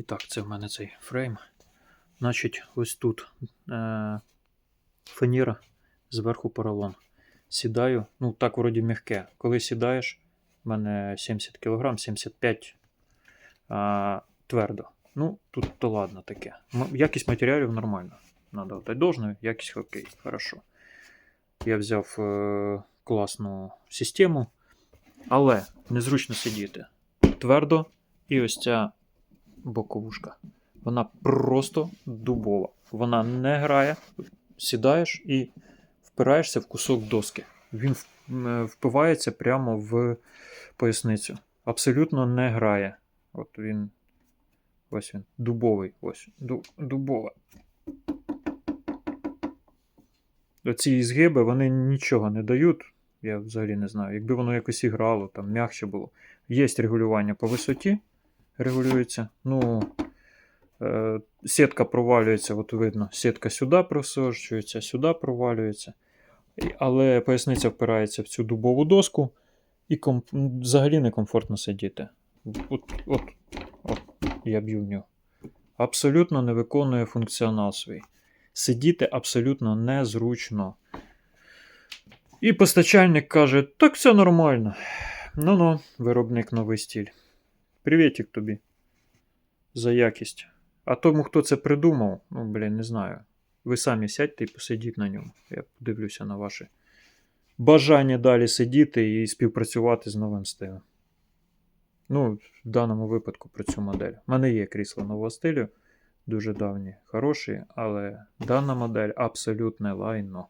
І так, це в мене цей фрейм. Значить, ось тут е- фаніра, зверху поролон. Сідаю, ну так вроді м'яке. Коли сідаєш, в мене 70 кг, 75 а, твердо. Ну, тут то ладно таке. Якість матеріалів нормальна. Надо отдать должное, якість окей, хорошо. Я взяв е- класну систему, але незручно сидіти. Твердо, і ось ця боковушка. Вона просто дубова. Вона не грає. Сідаєш і впираєшся в кусок доски. Він впивається прямо в поясницю. Абсолютно не грає. От він. Ось він. Дубовий. Ось. Дубова. Оці згиби, вони нічого не дають. Я взагалі не знаю. Якби воно якось і грало, там м'якше було. Є регулювання по висоті, регулюється. Ну, е, сітка провалюється, от видно, сітка сюди просочується, сюди провалюється. Але поясниця впирається в цю дубову доску, і комп... м, взагалі некомфортно сидіти. От, от, от, я б'ю в нього. Абсолютно не виконує функціонал свій. Сидіти абсолютно незручно. І постачальник каже: так все нормально. Ну-ну, виробник новий стіль. Привітик тобі. За якість. А тому, хто це придумав, ну, блін, не знаю. Ви самі сядьте і посидіть на ньому. Я подивлюся на ваше бажання далі сидіти і співпрацювати з новим стилем. Ну, в даному випадку про цю модель. У мене є крісло нового стилю, дуже давні, хороші, але дана модель абсолютне лайно.